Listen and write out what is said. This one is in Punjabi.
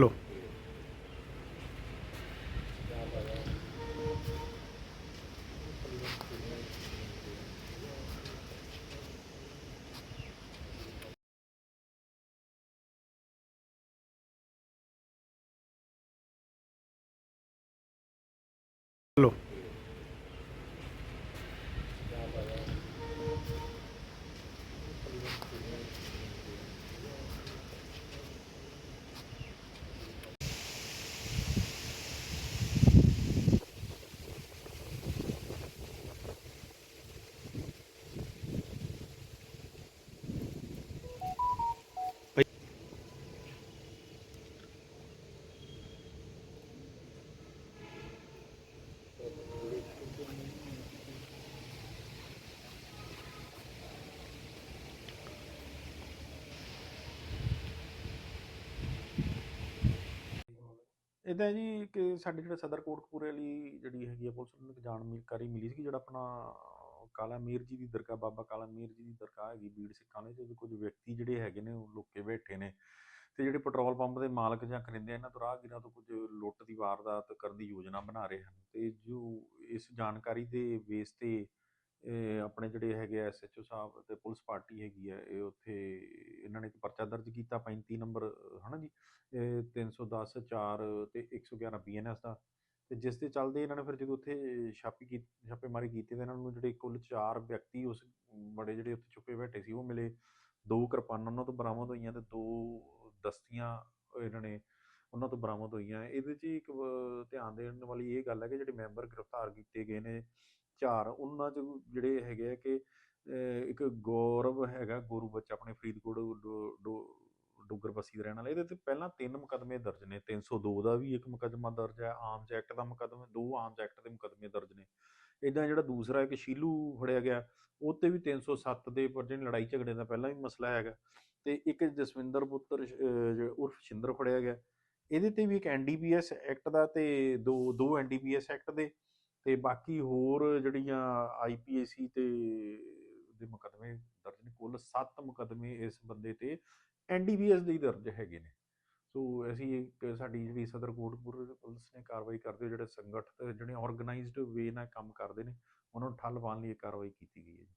લો લો ਇਦਾਂ ਜੀ ਕਿ ਸਾਡੇ ਜਿਹੜਾ ਸਦਰ ਕੋਟਕਪੂਰੇ ਵਾਲੀ ਜਿਹੜੀ ਹੈਗੀ ਆ ਪੁਲਿਸ ਨੂੰ ਇੱਕ ਜਾਣਕਾਰੀ ਮਿਲੀ ਸੀ ਜਿਹੜਾ ਆਪਣਾ ਕਾਲਾ ਮੀਰ ਜੀ ਦੀ ਦਰਗਾਹ, ਬਾਬਾ ਕਾਲਾ ਮੀਰ ਜੀ ਦੀ ਦਰਗਾਹ ਹੈਗੀ ਬੀੜ ਸਿੱਖਾਂ ਦੇ ਤੇ ਕੁਝ ਵਿਅਕਤੀ ਜਿਹੜੇ ਹੈਗੇ ਨੇ, ਉਹ ਲੁੱਕੇ ਬੈਠੇ ਨੇ। ਤੇ ਜਿਹੜੇ ਪੈਟਰੋਲ ਪੰਪ ਦੇ ਮਾਲਕ ਜਾਂ ਕਰਿੰਦੇ ਇਹਨਾਂ ਤੋਂ ਰਾਹਗੀਰਾਂ ਤੋਂ ਕੁਝ ਲੁੱਟ ਦੀ ਵਾਰਦਾਤ ਕਰਨ ਦੀ ਯੋਜਨਾ ਬਣਾ ਰਹੇ ਹਨ। ਤੇ ਜੋ ਇਸ ਜਾਣਕਾਰੀ ਦੇ ਬੇਸ ਤੇ ਇਹ ਆਪਣੇ ਜਿਹੜੇ ਹੈਗੇ ਐਸਐਚਓ ਸਾਹਿਬ ਤੇ ਪੁਲਿਸ ਪਾਰਟੀ ਹੈਗੀ ਹੈ ਇਹ ਉੱਥੇ ਇਹਨਾਂ ਨੇ ਇੱਕ ਪਰਚਾ ਦਰਜ ਕੀਤਾ 35 ਨੰਬਰ, ਹਨਾ ਜੀ? ਇਹ 310 4 ਤੇ 111 ਬੀਐਨਐਸ ਦਾ। ਤੇ ਜਿਸ ਦੇ ਚੱਲਦੇ ਇਹਨਾਂ ਨੇ ਫਿਰ ਜਦੋਂ ਉੱਥੇ ਛਾਪੀ ਕੀਤੀ ਛਾਪੇਮਾਰੀ ਕੀਤੀ ਤੇ ਇਹਨਾਂ ਨੂੰ ਜਿਹੜੇ ਕੁੱਲ 4 ਵਿਅਕਤੀ ਉਸ ਬੜੇ ਜਿਹੜੇ ਉੱਥੇ ਛੁਪੇ ਬੈਠੇ ਸੀ, ਉਹ ਮਿਲੇ। ਦੋ ਕਿਰਪਾਨਾਂ, ਉਹਨਾਂ ਤੋਂ ਬਰਾਮਦ ਹੋਈਆਂ ਤੇ ਦੋ ਦਸਤੀਆਂ ਇਹਨਾਂ ਨੇ ਉਹਨਾਂ ਤੋਂ ਬਰਾਮਦ ਹੋਈਆਂ। ਇਹਦੇ 'ਚ ਇੱਕ ਧਿਆਨ ਦੇਣ ਵਾਲੀ ਇਹ ਗੱਲ ਹੈ ਕਿ ਜਿਹੜੇ ਮੈਂਬਰ ਗ੍ਰਿਫਤਾਰ ਕੀਤੇ ਗਏ ਨੇ ਚਾਰ, ਉਹਨਾਂ 'ਚ ਜਿਹੜੇ ਹੈਗੇ ਆ ਕਿ ਇੱਕ ਗੌਰਵ ਹੈਗਾ ਗੋਰੂ ਬੱਚਾ, ਆਪਣੇ ਫਰੀਦਕੋਟ ਡੋ- ਡੁੱਗਰ ਬਸੀ ਦੇ ਰਹਿਣ ਵਾਲਾ। ਇਹਦੇ ਤੇ ਪਹਿਲਾਂ ਤਿੰਨ ਮੁਕੱਦਮੇ ਦਰਜ ਨੇ 302 ਦਾ ਵੀ ਇੱਕ ਮੁਕੱਦਮਾ ਦਰਜ ਹੈ ਆਰਮਸ ਐਕਟ ਦਾ ਮੁਕੱਦਮਾ, ਦੋ ਆਰਮਸ ਐਕਟ ਦੇ ਮੁਕੱਦਮੇ ਦਰਜ ਨੇ। ਇਦਾਂ ਜਿਹੜਾ ਦੂਸਰਾ ਇੱਕ ਸ਼ੀਲੂ ਫੜਿਆ ਗਿਆ, ਉਹ ਤੇ ਵੀ 307 ਦੇ, ਪਰ ਜਿਹੜੀ ਲੜਾਈ ਝਗੜੇ ਦਾ ਪਹਿਲਾਂ ਵੀ ਮਸਲਾ ਹੈਗਾ। ਤੇ ਇੱਕ ਜਸਵਿੰਦਰ ਪੁੱਤਰ ਉਰਫ ਸ਼ਿੰਦਰ ਫੜਿਆ ਗਿਆ। ਇਹਦੇ ਤੇ ਵੀ ਇੱਕ ਐਨਡੀਪੀਐਸ ਐਕਟ ਦਾ ਤੇ ਦੋ ਦੋ ਐਨਡੀਪੀਐਸ ਐਕਟ ਦੇ। ਤੇ ਬਾਕੀ ਹੋਰ ਜਿਹੜੀਆਂ ਆਈਪੀਏਸੀ ਤੇ ਦੇ ਮੁਕੱਦਮੇ ਦਰਜ ਨੇ, ਕੁੱਲ 7 ਮੁਕੱਦਮੇ ਇਸ ਬੰਦੇ ਤੇ ਐਨਡੀਪੀਐਸ ਦੇ ਦਰਜ ਹੈਗੇ ਨੇ। ਸੋ ਅਸੀਂ ਇੱਕ ਸਾਡੀ ਜਿਹੜੀ ਸਦਰ ਕੋਟਪੁਰ ਪੁਲਿਸ ਨੇ ਕਾਰਵਾਈ ਕਰਦੇ ਹੋਏ ਜਿਹੜੇ ਸੰਗਠਿਤ ਜਿਹੜੇ ਆਰਗੇਨਾਈਜ਼ਡ ਵੇ ਨਾਲ ਕੰਮ ਕਰਦੇ ਨੇ, ਉਹਨਾਂ ਨੂੰ ਠੱਲ ਪਾਉਣ ਲਈ ਇਹ ਕਾਰਵਾਈ ਕੀਤੀ ਗਈ ਹੈ ਜੀ।